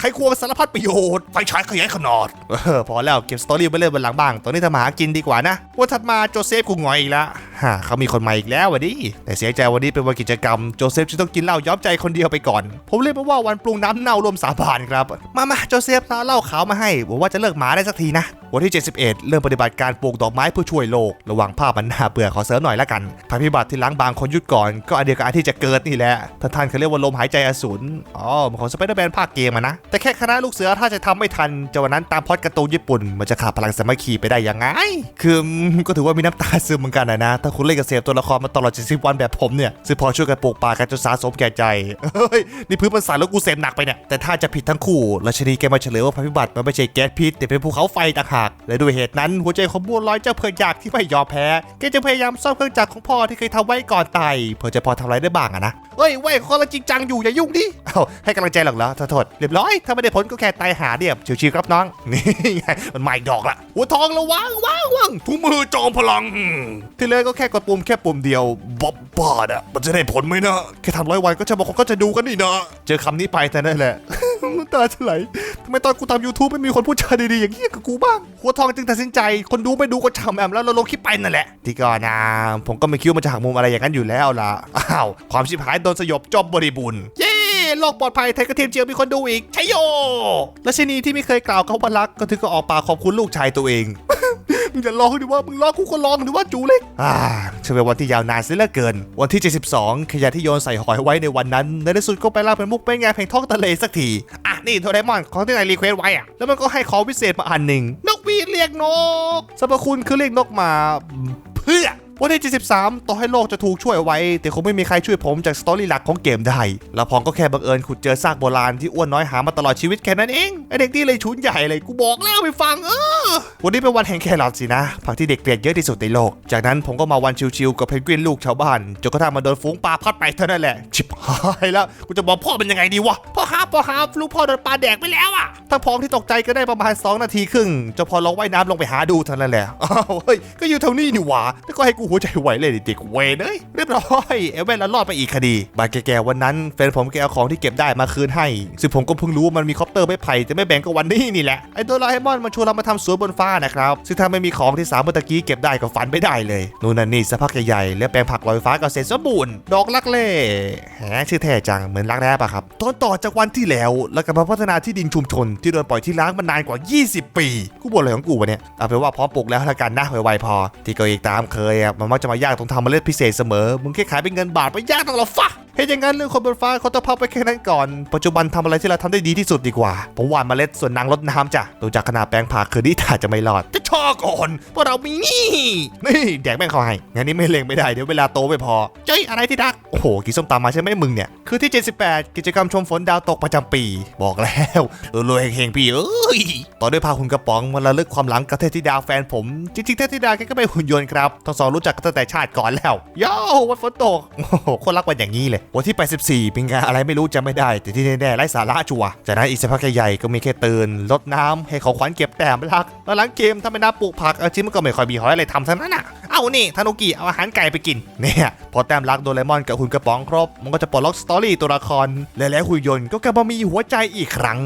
ไขควงสารพัดประโยชน์ ไฟฉายขยายขนาดเออพอแล้วเก็บสตอรี่ไปเล่นบนหลังบ้าง ตอนนี้ทำมาหากินดีกว่านะ วันถัดมาโจเซฟกูงอยอีกแล้วฮะเขามีคนใหม่อีกแล้ววะดิแต่เสียใจวันนี้เป็นวันกิจกรรมโจเซฟจะต้องกินเหล้าย้อมใจคนเดียวไปก่อน ผมเรียกมันว่าวันปรุงน้ำเน่ารวมสาบานครับ มามาโจเซฟเอาเหล้าขาวมาให้บอกว่าจะเลิกหมาได้สักทีนะวันที่71เริ่มปฏิบัติการปลูกดอกไม้เพื่อช่วยโลก ระหว่างภาพมันน่าเบื่อขอเสริมหน่อยละกันภัยพิบัติที่ล้างบางคนหยุดก่อน ก็อันเดียวกับอันที่จะเกิดนี่แหละท่านท่านเขาเรียกว่าลมหายใจอสูรอ๋อเหมือนของสไปเดอร์แมนภาคเกมนะ แต่แค่คณะลูกเสือถ้าจะทำไม่ทันจะวันนั้นตามพอดการ์ตูนญี่ปุ่น มันจะขาดพลังสามัคคีไปได้ยังไง คือก็ถือว่ามีน้ำตาซึมเหมือนกันนะนะ ถ้าคุณเล่นกับเสียตัวละครมาตลอด 70 วันแบบผมเนี่ยซึ่งพอช่วยกันปลูกป่ากันจนสะสมแก่ใจเฮ้ยนี่พื้นมันสั่นแล้วกูเสพหนักไปเนี่ยแต่ถ้าจะผิดทั้งคู่ราชนีแกมาเฉลยว่าภัยพิบัติมันไม่ใช่แก๊สพิษแต่เป็นภูเขาไฟต่างหากและด้วยเหตุนั้นหัวใจของบัวลอยเจ้าเพื่อนยากที่ไม่ยอมแพ้แกจะพยายามซ่อมเครื่องจักรของพ่อที่เคยทำไว้ก่อนตายเพื่อจะพอทำอะไรได้บ้างอะนะเฮ้ยเว้คนละจริงจังอยู่อย่ายุ่งดิเอ้าให้กำลังใจหรอกเหรอโทษเรียบร้อยถ้าไม่ได้ผลก็แค่ตายหาเดียบชิวๆครับน้องนี่ไงมันมาอีกดอกละหัวทองระวังวังวังทุกมือจอมพลัง ที่เลยก็แค่กดปุ่มแค่ปุ่มเดียวบ๊อบบาดอะมันจะได้ผลไหมนะแค่ทำร้อยวันก็จะบอกคนก็จะดูกันนี่นะเจอคำนี้ไปแต่นั่นแหละตาจะไหลทำไมตอนกูทำ YouTube ไม่มีคนพูดจาดีๆอย่างนี้กับกูบ้างหัวทองจึงตัดสินใจ คนดูไม่ดูก็ช่ำแอมแล้วเราลงคลิปไปนั่นแหละ ที่ก่อนนะผมก็ไม่คิดว่ามันจะหักมุมอะไรอย่างนั้นอยู่แล้วล่ะ อ้าว ความชิบหายโดนสยบจบบริบูรณ์ เย้โลกปลอดภัยไทยกระเทียมเจียวมีคนดูอีกชัยโย และชนีที่ไม่เคยกล่าวเขาว่ารักก็ถึงก็ออกปากขอบคุณลูกชายตัวเองมึงจะร้องดิว่ามึงร้องกูก็ร้องดิว่าจูเล็กอ่าช่างเป็นวันที่ยาวนานเสียเหลือเกิน วันที่ 72 ขยะที่โยนใส่หอยไว้ในวันนั้น ในที่สุดก็ไปล่าเป็นมุกเป็นเพลงท้องทะเลสักที อะ นี่โทเรมอนของที่นายรีเควสไว้อะ แล้วมันก็ให้ของพิเศษมาอันหนึ่งนก เรียกนกสรรพคุณคือเรียกนกมา เพื่อ วันที่ 73 ต่อให้โลกจะถูกช่วยไว้ แต่คงไม่มีใครช่วยผมจากสตอรี่หลักของเกมได้แล้วพองก็แค่บังเอิญขุดเจอซากโบราณที่อ้วนน้อยหามาตลอดชีวิตแค่นั้นเองไอเด็กนี่เลยชุนใหญ่เลยกูบอกแล้วไม่ฟังเออวันนี้เป็นวันแห่งแครอทสินะผักที่เด็กเกลียดเยอะที่สุดในโลก จากนั้นผมก็มาวันชิวๆกับเพนกวินลูกชาวบ้านจนกระทั่งมาโดนฝูงปลาพัดไปเท่านั้นแหละชิบหายแล้วกูจะบอกพ่อเป็นยังไงดีวะพ่อครับพ่อครับลูกพ่อโดนปลาแดกไปแล้วอะทั้งพองที่ตกใจก็ได้ประมาณ 2 นาทีครึ่งเจะพอลองว่ายน้ำลงไปหาดูเท่านั้นแหละอ้าวเฮ้ยก็อยู่แถวนี้นี่หว่าแล้วก็ให้กูหัวใจไหวเลยเด็กเวเอ้ยเรียบร้อยเอเว่นแล้วรอดไปอีกคดีบาแก่ๆวันนั้นแฟนผมแกเอาของที่เก็บได้มาคืนให้ซึ่งผมก็เพิ่งรู้ว่ามันมีคอปเตอร์ไม้ไผ่แต่ไม่แบ่งก็วันนี้นี่แหละไอ้โดราเอมอนมันชวนเรามาทำสวนบนฟ้านะครับซึ่งถ้าไม่มีของที่สามเมื่อตะกี้เก็บได้ก็ฝันไม่ได้เลยนู่นนั่นนี่สักพักใหญ่ๆแล้วแปลงผักลอยฟ้าก็เสร็จสมบูรณ์ดอกลักเล่แหมชื่อแท้จังเหมือนรักแร้ปะครับตอนต่อจากวันที่แล้วแล้วก็มาพัฒนาที่ดินชุมชนที่โดนปล่อยที่ล้างมานานกว่า 20 ปี กูบ่นอะไรของกูวะเนี่ยเอาเป็นว่าพร้อมปลูกแล้วละกันนะไวๆพอ ที่ก็อีกตามเคยอะมันมักจะมายากตรงทำเมล็ดพิเศษเสมอ มึงแค่ขายเป็นเงินบาทไม่ยากต้งหรอฟะเห็นอย่างนั้นเรื่องคนบนฟ้าเขาต้องพับไปแค่นั้นก่อน ปัจจุบันทำอะไรที่เราทำได้ดีที่สุดดีกว่า ผมหว่านเมล็ดส่วนนางรดน้ำจ้ะดูจากขนาดแปลงผักคือนี่ถ้าจะไม่รอดจะชอก่อนเพราะเรามีนี่นี่แดกแม่งเขาให้งั้นนี่ไม่เล็งไม่ได้เดี๋ยวเวลาโตไม่พอเจ้ยอะไรที่ดักโอ้โหกินส้มตำมาใช่ไหมมึงเนี่ยคือที่ 78 กิจกรรมชมฝนดาวตกประจำปี บอกแล้วรวยเฮงๆพี่เอ้ยต่อด้วยพาหุ่นกระป๋องมาระลึกความหลังกับเทธิดาแฟนผมจริงๆเทธิดาแกก็เป็นหุ่นยนต์ครับทั้งสองรู้จักกักตั้งแต่ชาติก่อนแล้วโย่วันฝนตกโอ้โหคนรักวันอย่างนี้เลยวันที่ 84 เป็นงานอะไรไม่รู้จะไม่ได้ แต่ที่แน่ๆไร้สาระชัวจากนั้นอีกสักพักใหญ่ๆก็มีแค่เตือนลดน้ำให้เขาขวัญเก็บแต้มรักแล้วหลังเกมถ้าไม่นับปลูกผักเอาจริงมันก็ไม่ค่อยมีหอยอะไรทำทั้งนั้นอะเอานี่ทานุกิเอาอาหารไก่ไปกินเนี่ยพอแต้มรักโดเรมอนกับหุ่นกระป๋องครบ มันก็จะปลดล็อกสตอรี่ตัวละครและแล้วหุ่นยนต์ก็กลับมามีหัวใจอีกครั้ง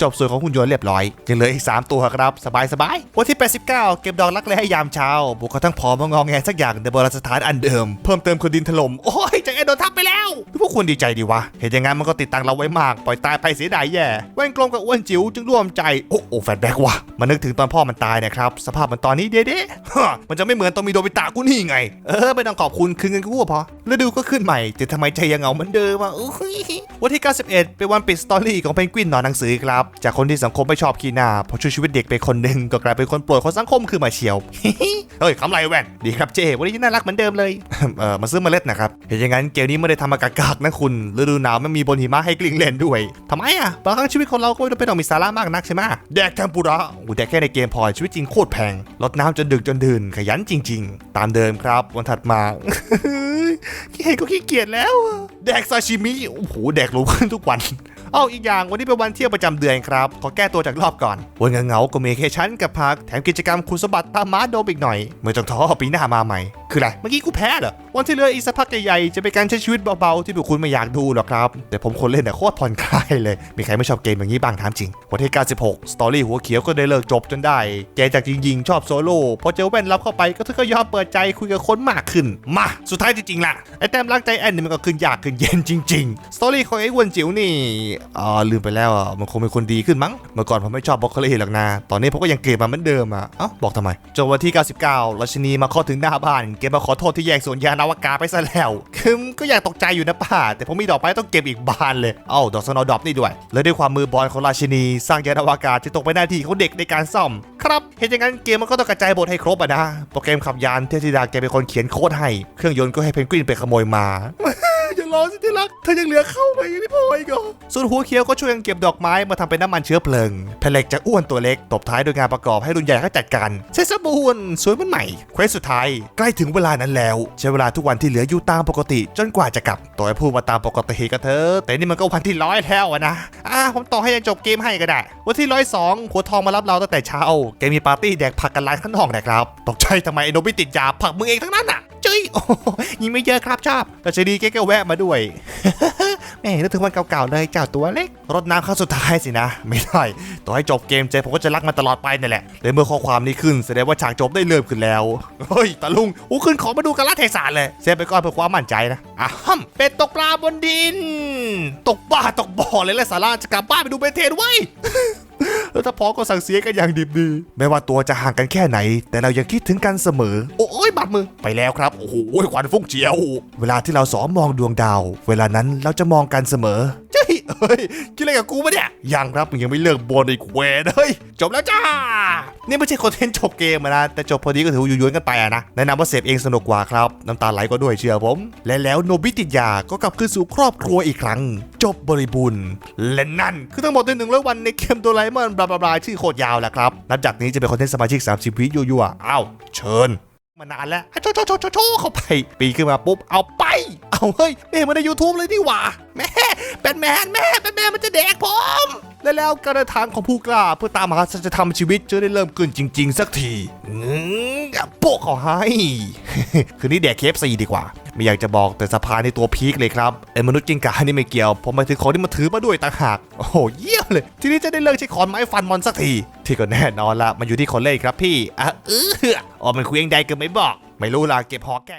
จบส่วนของหุ่นยนต์เรียบร้อยยังเหลืออีก 3 ตัวครับ สบายสบายๆวันที่ 89 เก็บดอกรักแร้ให้ยามเช้าบุกกระทั่งพอมางอแงสักอย่างในโบราณสถานอันเดิม เพิ่มเติมคนดินถล่มโอ้ยจากเอโดนทับไปแล้วพวกคุณดีใจดีวะเห็นอย่างงั้นมันก็ติดตังเราไว้มากปล่อยตายไปเสียดายแย่แว่นกลมกับอ้วนจิ๋วจึงร่วมใจโอ้โอ้แฟนแบ็กว่ะมานึกถึงตอนพ่อมันตายนะครับสภาพมันตอนนี้เด้ๆฮะมันจะไม่เหมือนตอนมีโดบิตะกูนี่ไง เออไม่ต้องขอบคุณคืนเงินกูก็พอแล้วดูก็ขึ้นใหม่ แต่ทำไมใจยังเหงาเหมือนเดิมอะวันที่ 91 เป็นวันปิดสตอรี่ของเพนกวินนอนหนังสือครับ จากคนที่สังคมไม่ชอบขี้หน้าพอช่วยชีวิตเด็กไปคนหนึ่งก็กลายเป็นคนโปรดของสังคมคือมาเชียวเฮ้ยคำไรแว่นดีครับเจวันนี้น่ารักเหมือนเดิมเลยเออมาซื้อเมาเล็ดนะครับเห็นอย่างนั้นเกมนี้ไม่ได้ทำมากากนะคุณฤดูหนาวไม่มีบนหิมะให้กลิ้งเล่นด้วยทำไมอะบางครั้งชีวิตคนเราก็ไม่ต้องมีสาระมากนักใช่ไหมแดกแทมปุระโอ้แดกแค่ในเกมพอชีวิตจริงโคตรแพงรดน้ำจนดึกจนดื่นขยันจริงๆตามเดิมครับ วันถัดมาเห็นก็ขี้เกียจแล้ว แดกซาชิมิโอ้โหแดกรู้ขึ้นทุกวัน เอาอีกอย่างวันนี้เป็นวันเที่ยวประจำเดือนครับ ขอแก้ตัวจากรอบก่อน วันเหงาๆก็มีแค่ฉันกับพัก แถมกิจกรรมคุณสมบัติตามมาโดมอีกหน่อย เมื่อจังท้อปีหน้ามาใหม่ คืออะไร เมื่อกี้กูแพ้เหรอวันที่เหลืออีกสักพักใหญ่ๆจะเป็นการใช้ชีวิตเบาๆที่พวกคุณไม่อยากดูหรอกครับ แต่ผมคนเล่นแต่โคตรผ่อนคลายเลย มีใครไม่ชอบเกมอย่างนี้บ้างถามจริง วันที่96สตอรี่หัวเขียวก็ได้เลิกจบจนได้ แกจากจริงๆชอบโซโล่พอเจอแว่นรับเข้าไปก็ถึงก็ยอมเปิดใจคุยกับคนมากขึ้น มาสุดท้ายจริงๆล่ะไอ้แต้มรักใจแอนนี่มันก็ขึ้นยากขึ้นเย็นจริงๆสตอรี่ของไอ้วนจิ๋วนี่อ่าลืมไปแล้วอะมันคงเป็นคนดีขึ้นมั้งเมื่อก่อนผมไม่ชอบบล็อกโคลี่หรอกนะตอนนี้ผมก็ยังเกมมาเหมือนเดิมอะเอ้าบอกทำไมจนวันที่ 99ราชินีมาเคาะถึงหน้าบ้านเกมมาขอโทษที่แยกส่วนยานอวกาไปซะแล้วคือก็อยากตกใจอยู่นะป้าแต่ผมมีดอกไม้ต้องเก็บอีกบานเลยเอ้าดอกสโนดอบนี่ด้วย แล้วด้วยความมือบอลของราชินี สร้างยานอวกาศจะตกไปหน้าที่ของเด็กในการซ่อม ครับเห็นอย่างนั้นเกมมันก็ต้องกระจายบทให้ครบอะนะโปรแกรมขับยานเทธิดาแกเป็นคนเขียนโค้ดให้เครื่องยนต์ก็ให้เพนกวินไปขโมยมา รอสิที่รัก เธอยังเหลือเข้าไปยังไม่พออีกเหรอส่วนหัวเขียวก็ช่วยกันเก็บดอกไม้มาทำเป็นน้ำมันเชื้อเพลิงแผ่เหล็กจะอ้วนตัวเล็ก ตบท้ายโดยงานประกอบให้รุ่นใหญ่เขาจัดการเสร็จสมบูรณ์สวยมันใหม่เควสสุดท้ายใกล้ถึงเวลานั้นแล้ว ใช้เวลาทุกวันที่เหลืออยู่ตามปกติ จนกว่าจะกลับต่อให้พูดมาตามปกติก็เถอะแต่นี่มันก็วันที่ร้อยแล้วนะอะผมต่อให้ยังจบเกมให้ก็ได้วันที่ร้อยสองหัวทองมารับเราตั้งแต่เช้าเกมมีปาร์ตี้แดกผักกันร้านข้างนอกนะครับตกใจทำไมไอ้โนบิติดยาผักมึงเองทั้งนั้นอะ จุ้ยโอ้ยิงไม่เยอะครับชอบแต่ชดีแกก็แวะมาด้วยแม่นึกถึงวันเก่าๆเลยเจ้าตัวเล็กรดน้ำครั้งสุดท้ายสินะ ไม่ได้ต่อให้จบเกมเจผมก็จะรักมันตลอดไปนั่แหละเลยเมื่อข้อความนี้ขึ้นแสดงว่าฉากจบได้เริ่มขึ้นแล้ว เฮ้ยตาลุงอู้ขึ้นขอมาดูกันละเทศะเลยเซฟไปก่อนเพื่อความมั่นใจนะอะฮัมเป็ดตกปลาบนดิน ตกบ้าตกบ่อเลยและสาระจะกลับบ้านไปดูเบเทนไว้ แล้วถ้าพอก็สั่งเสียกันอย่างดิบดี ไม่ว่าตัวจะห่างกันแค่ไหน แต่เรายังคิดถึงกันเสมอ โอ้ยบาดมือไปแล้วครับ โอ้โหควันฟุ้งเจียว เวลาที่เราสองมองดวงดาว เวลานั้นเราจะมองกันเสมอเจ้ย เฮ้ยคิดอะไรกับกูปะเนี่ยยังครับมึงยังไม่เลิกบนอีกเวนเฮ้ยจบแล้วจ้า นี่ไม่ใช่คอนเทนต์จบเกมนะแต่จบพอดีก็ถือว่าอยู่ๆกันไปอะนะแนะนำว่าเสพเองสนุกกว่าครับน้ำตาไหลก็ด้วยเชื่อผม และแล้วโนบิติยาก็กลับคืนสู่ครอบครัวอีกครั้ง จบบริบูรณ์และนั่นคือทั้งหมดในหนึ่งร้อยวันในเกมโดราเอมอนบลาบลาบลาชื่อโคตรยาวแหละครับนับจากนี้จะเป็นคอนเทนต์สมาชิก 30 วิยั่วๆอ้าวเชิญมานานแล้วโชว์โชว์โชว์โชว์โชเข้าไป ปีขึ้นมาปุ๊บ เอาไป เอาเฮ้ยไม่เห็นมาใน YouTube เลยนี่หว่าแม่เป็นแมนแม่เป็นแมนมันจะแดกผมและแล้วการเดินทางของผู้กล้าเพื่อตามหาสัจธรรมชีวิตจะได้เริ่มขึ้นจริง ๆ สักทีอืมโปะเขาให้ คืนนี้แดกเคฟซีดีกว่า ไม่อยากจะบอกแต่สะพานในตัวพีคเลยครับไอ้มนุษย์จิงกานี่ไม่เกี่ยวผมหมาถึงของที่มันถือมาด้วยต่างหาก โอ้โหเยี่ยมเลย ทีนี้จะได้เลิกใช้ขอนไม้ฟันมอนสักที ที่ก็แน่นอนละมันอยู่ที่คนเล่นครับพี่อะเอออ๋อมันคุยยังใดก็ไม่บอก ไม่รู้ล่ะเก็บหอแก้